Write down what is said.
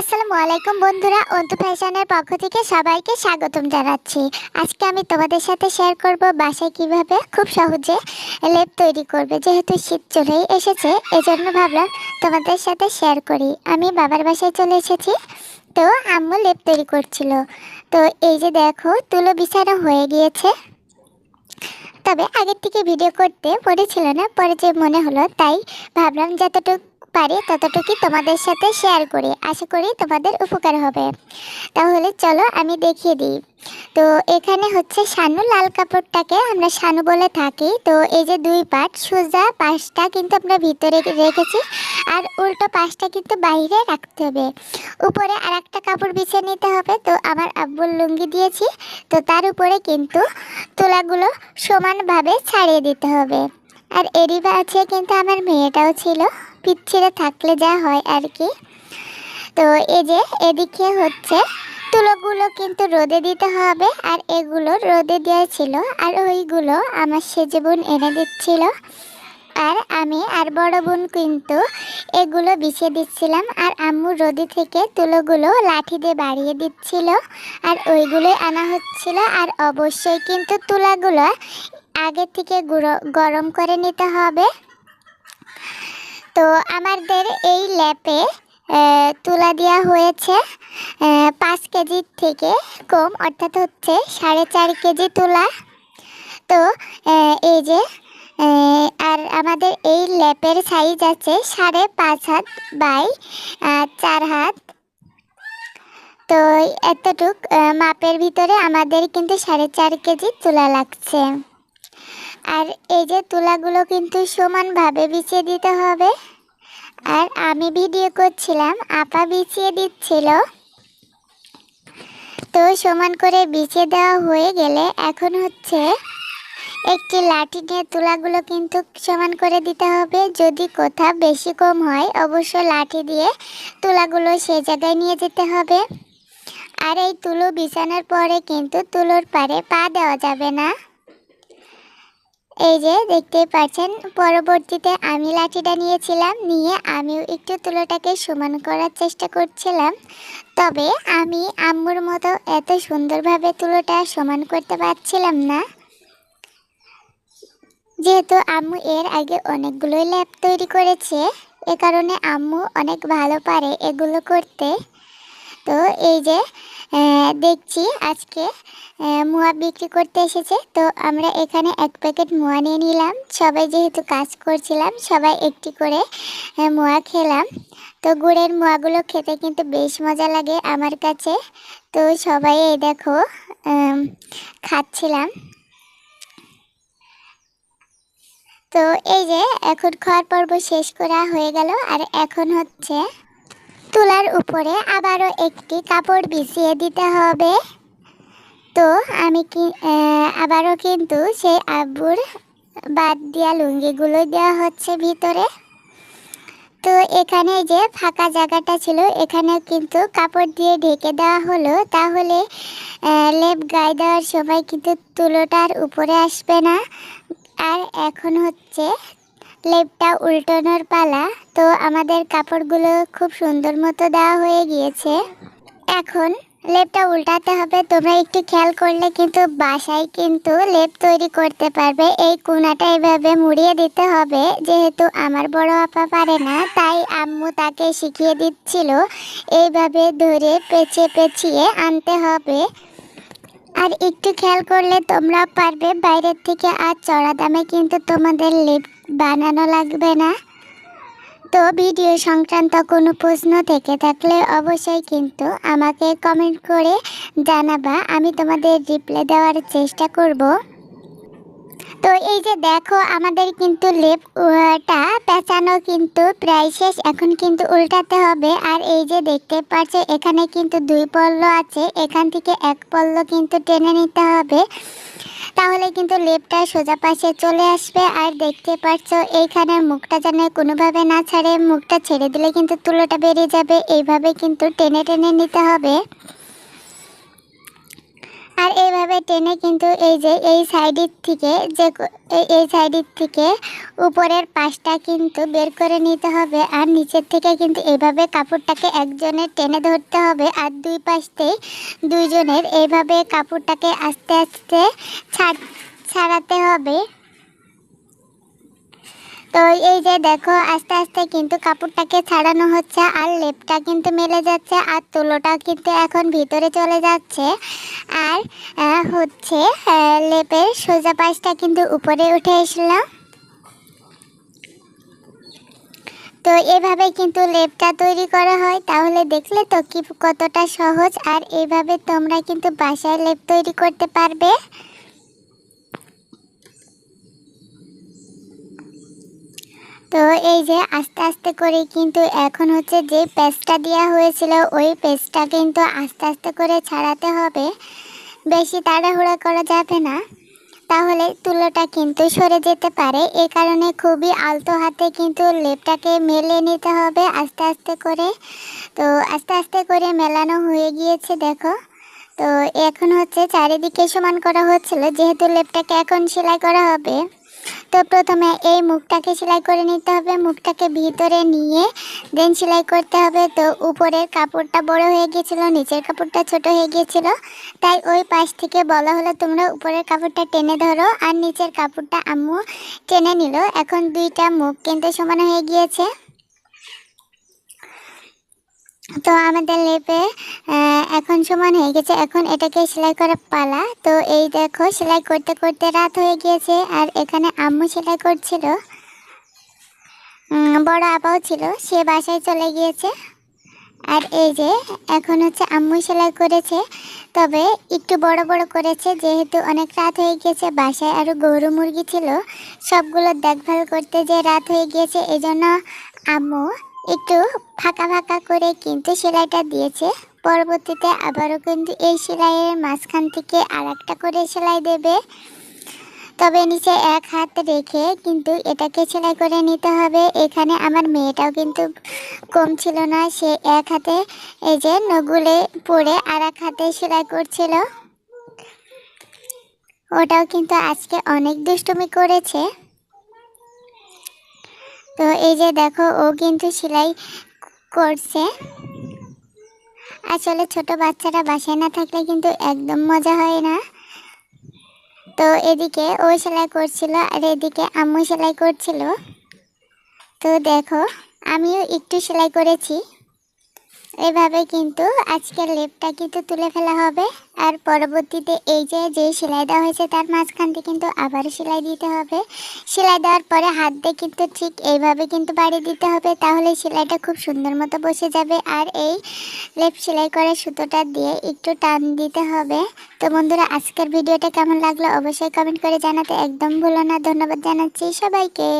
আসসালামু আলাইকুম বন্ধুরা, অন্তু ফ্যাশনের পক্ষ থেকে সবাইকে স্বাগতম জানাচ্ছি। আজকে আমি তোমাদের সাথে শেয়ার করব বাসায় কীভাবে খুব সহজে লেপ তৈরি করবে, যেহেতু শীত চলেই এসেছে, এজন্য ভাবলাম তোমাদের সাথে শেয়ার করি। আমি বাবার বাসায় চলে এসেছি, তো আম্মু লেপ তৈরি করছিল। তো এই যে দেখো, তুলো বিছানো হয়ে গিয়েছে। তবে আগের থেকে ভিডিও করতে পড়েছিল না, পরে যে মনে হলো তাই ভাবলাম যতটুকু পারি ততটুকুই তোমাদের সাথে শেয়ার করি। আশা করি তোমাদের উপকার হবে। তাহলে চলো আমি দেখিয়ে দিই। তো এখানে হচ্ছে শানু লাল কাপড়টাকে আমরা শানু বলে থাকি। তো এই যে দুই পাট, সোজা পাশটা কিন্তু আমরা ভিতরে রেখেছি। আর উল্টো পাশটা কিন্তু বাইরে রাখতে হবে। উপরে আর একটা কাপড় বিছিয়ে নিতে হবে। তো আমার আব্বুর লুঙ্গি দিয়েছি। তো তার উপরে কিন্তু তোলাগুলো সমানভাবে ছাড়িয়ে দিতে হবে। আর এরই আছে কিন্তু আমার মেয়েটাও ছিল। পিচ্ছিরে থাকলে যা হয় আর কি। তো এই যে এদিকে হচ্ছে, তুলোগুলো কিন্তু রোদে দিতে হবে আর এগুলো রোদে দেওয়া ছিল আর ওইগুলো আমার সেজে বোন এনে দিচ্ছিল। আর আমি আর বড় বোন কিন্তু এগুলো বিছিয়ে দিচ্ছিলাম আর আম্মু রোদে থেকে তুলোগুলো লাঠি দিয়ে বাড়িয়ে দিচ্ছিল আর ওইগুলোই আনা হচ্ছিল আর অবশ্যই কিন্তু তুলাগুলো আগে থেকে গরম করে নিতে হবে। তো আমাদের এই ল্যাপে তুলা দেওয়া হয়েছে পাঁচ কেজির থেকে কম, অর্থাৎ হচ্ছে সাড়ে চার কেজি তুলা। তো এই যে আর আমাদের এই ল্যাপের সাইজ আছে সাড়ে পাঁচ হাত বাই চার হাত। তো এতটুক মাপের ভিতরে আমাদের কিন্তু সাড়ে চার কেজি তুলা লাগছে। আর এই যে তুলাগুলো কিন্তু সমানভাবে বিছিয়ে দিতে হবে। আর আমি ভিডিও করছিলাম, আপা বিছিয়ে দিচ্ছিল। তো সমান করে বিছিয়ে দেওয়া হয়ে গেলে এখন হচ্ছে একটি লাঠি নিয়ে তুলাগুলো কিন্তু সমান করে দিতে হবে। যদি কোথাও বেশি কম হয়, অবশ্য লাঠি দিয়ে তুলাগুলো সে জায়গায় নিয়ে যেতে হবে। আর এই তুলো বিছানোর পরে কিন্তু তুলোর পারে পা দেওয়া যাবে না। এই যে দেখতেই পাচ্ছেন, পরবর্তীতে আমি লাঠিটা নিয়েছিলাম, নিয়ে আমিও একটু তুলোটাকে সমান করার চেষ্টা করছিলাম। তবে আমি আম্মুর মতো এত সুন্দরভাবে তুলোটা সমান করতে পারছিলাম না। যেহেতু আম্মু এর আগে অনেকগুলোই ল্যাপ তৈরি করেছে, এ কারণে আম্মু অনেক ভালো পারে এগুলো করতে। তো এই যে দেখছি আজকে মোয়া বিক্রি করতে এসেছে। তো আমরা এখানে এক প্যাকেট মোয়া নিয়ে নিলাম। সবাই যেহেতু কাজ করছিলাম, সবাই একটি করে মোয়া খেলাম। তো গুড়ের মোয়াগুলো খেতে কিন্তু বেশ মজা লাগে আমার কাছে। তো সবাই এই দেখো খাচ্ছিলাম। তো এই যে, এখন খাওয়ার পর্ব শেষ করা হয়ে গেল। আর এখন হচ্ছে তুলার উপরে আবারও একটি কাপড় বিছিয়ে দিতে হবে। তো আমি কি আবারও কিন্তু সেই আব্বুর বাদ দেওয়া লুঙ্গিগুলো দেওয়া হচ্ছে ভিতরে। তো এখানে যে ফাঁকা জায়গাটা ছিল, এখানে কিন্তু কাপড় দিয়ে ঢেকে দেওয়া হলো। তাহলে লেপ গায়ে দেওয়ার সময় কিন্তু তুলোটার উপরে আসবে না। আর এখন হচ্ছে লেপটা উল্টানোর পালা। তো আমাদের কাপড়গুলো খুব সুন্দর মতো দেওয়া হয়ে গিয়েছে। এখন লেপটা উল্টাতে হবে। তোমরা একটু খেয়াল করলে কিন্তু বাসায় কিন্তু লেপ তৈরি করতে পারবে। এই কোনাটা এভাবে মুড়িয়ে দিতে হবে। যেহেতু আমার বড় আপা পারে না, তাই আম্মু তাকে শিখিয়ে দিচ্ছিল। এইভাবে ধরে পেঁচিয়ে পেঁচিয়ে আনতে হবে। আর একটু খেয়াল করলে তোমরা পারবে। বাইরের থেকে আর চড়া দামে কিন্তু তোমাদের লিপ বানানো লাগবে না। তো ভিডিও সংক্রান্ত কোনো প্রশ্ন থেকে থাকলে অবশ্যই কিন্তু আমাকে কমেন্ট করে জানাবা। আমি তোমাদের রিপ্লাই দেওয়ার চেষ্টা করব। তো এই যে দেখো, আমাদের কিন্তু লেপ উহাটা পেঁচানো কিন্তু প্রায় শেষ। এখন কিন্তু উল্টাতে হবে। আর এই যে দেখতে পাচ্ছ, এখানে কিন্তু দুই পল্ল আছে। এখান থেকে এক পল্ল কিন্তু টেনে নিতে হবে। তাহলে কিন্তু লেপটা সোজা পাশে চলে আসবে। আর দেখতে পাচ্ছ, এইখানে মুখটা যেন কোনোভাবে না ছাড়ে। মুখটা ছেড়ে দিলে কিন্তু তুলোটা বেরিয়ে যাবে। এইভাবে কিন্তু টেনে টেনে নিতে হবে। আর এইভাবে টেনে কিন্তু এই যে, এই সাইডের থেকে যে এই- সাইডের থেকে উপরের পাশটা কিন্তু বের করে নিতে হবে। আর নিচের থেকে কিন্তু এইভাবে কাপড়টাকে একজনের টেনে ধরতে হবে আর দুই পাশতেই দুইজনের এইভাবে কাপড়টাকে আস্তে আস্তে ছাড়াতে হবে। তো এই যে দেখো, আস্তে আস্তে কিন্তু কাপড়টাকে ছাড়ানো হচ্ছে, আর লেপটা কিন্তু মেলে যাচ্ছে, আর তুলোটা কিন্তু এখন ভিতরে চলে যাচ্ছে। আর হচ্ছে লেপের সোজা পাশটা কিন্তু উপরে উঠে এসলাম তো এভাবে কিন্তু লেপটা তৈরি করা হয়, তাহলে দেখলে তো কি কতটা সহজ, আর এইভাবে তোমরা কিন্তু বাসায় লেপ তৈরি করতে পারবে। তো এই যে আস্তে আস্তে করে কিন্তু এখন হচ্ছে যে পেস্টটা দেওয়া হয়েছিল, ওই পেস্টটা কিন্তু আস্তে আস্তে করে ছাড়াতে হবে। বেশি তাড়াহুড়া করা যাবে না। তাহলে তুলোটা কিন্তু সরে যেতে পারে। এ কারণে খুবই আলতো হাতে কিন্তু লেপটাকে মেলে নিতে হবে আস্তে আস্তে করে। তো আস্তে আস্তে করে মেলানো হয়ে গিয়েছে, দেখো। তো এখন হচ্ছে চারিদিকে সমান করা হচ্ছিল, যেহেতু লেপটাকে এখন সেলাই করা হবে। তো প্রথমে এই মুখটাকে সেলাই করে নিতে হবে, মুখটাকে ভিতরে নিয়ে দেন সেলাই করতে হবে। তো উপরের কাপড়টা বড় হয়ে গিয়েছিল, নিচের কাপড়টা ছোট হয়ে গিয়েছিল। তাই ওই পাশ থেকে বলা হলো, তোমরা উপরের কাপড়টা টেনে ধরো আর নিচের কাপড়টা আম্মু টেনে নিল। এখন দুইটা মুখ কিন্তু সমান হয়ে গিয়েছে। তো আমাদের লেপে এখন সমান হয়ে গেছে। এখন এটাকে সেলাই করা পালা। তো এই দেখো, সেলাই করতে করতে রাত হয়ে গিয়েছে। আর এখানে আম্মু সেলাই করছিল। বড় আপাও ছিল। সে বাসায় চলে গিয়েছে। আর এই যে, এখন হচ্ছে আম্মু সেলাই করেছে। তবে একটু বড় বড় করেছে। যেহেতু অনেক রাত হয়ে গিয়েছে, বাসায় আরও গরু মুরগি ছিল। সবগুলো দেখভাল করতে যে রাত হয়ে গিয়েছে, এজন্য আম্মু একটু ফাঁকা ফাঁকা করে কিন্তু সেলাইটা দিয়েছে। পরবর্তীতে আবারও কিন্তু এই সেলাইয়ের মাঝখান থেকে আর একটা করে সেলাই দেবে। তবে নিচে এক হাত রেখে কিন্তু এটাকে সেলাই করে নিতে হবে। এখানে আমার মেয়েটাও কিন্তু কম ছিল না, সে এক হাতে এই যে নগুলে পরে আর এক হাতে সেলাই করছিল। ওটাও কিন্তু আজকে অনেক দুষ্টুমি করেছে। তো এই যে দেখো, ও কিন্তু সেলাই করছে। আসলে ছোট বাচ্চারা বাসায় না থাকলে কিন্তু একদম মজা হয় না। তো এদিকে ও সেলাই করছিল আর এদিকে আম্মু সেলাই করছিল। তো দেখো, আমিও একটু সেলাই করেছি। এভাবে কিন্তু আজকের লেপটা কিন্তু তুলে ফেলা হবে। আর পরবর্তীতে এই যে যে সেলাই দেওয়া হয়েছে তার মাঝখান থেকে কিন্তু আবার সেলাই দিতে হবে। সেলাই দেওয়ার পরে হাত দিয়ে কিন্তু ঠিক এইভাবে কিন্তু বাড়ি দিতে হবে, তাহলে সেলাইটা খুব সুন্দর মতো বসে যাবে। আর এই লেপ সেলাই করা সুতোটা দিয়ে একটু টান দিতে হবে। তো বন্ধুরা, আজকের ভিডিওটা কেমন লাগল অবশ্যই কমেন্ট করে জানাতে একদম ভুলো না। ধন্যবাদ জানাচ্ছি সবাইকে।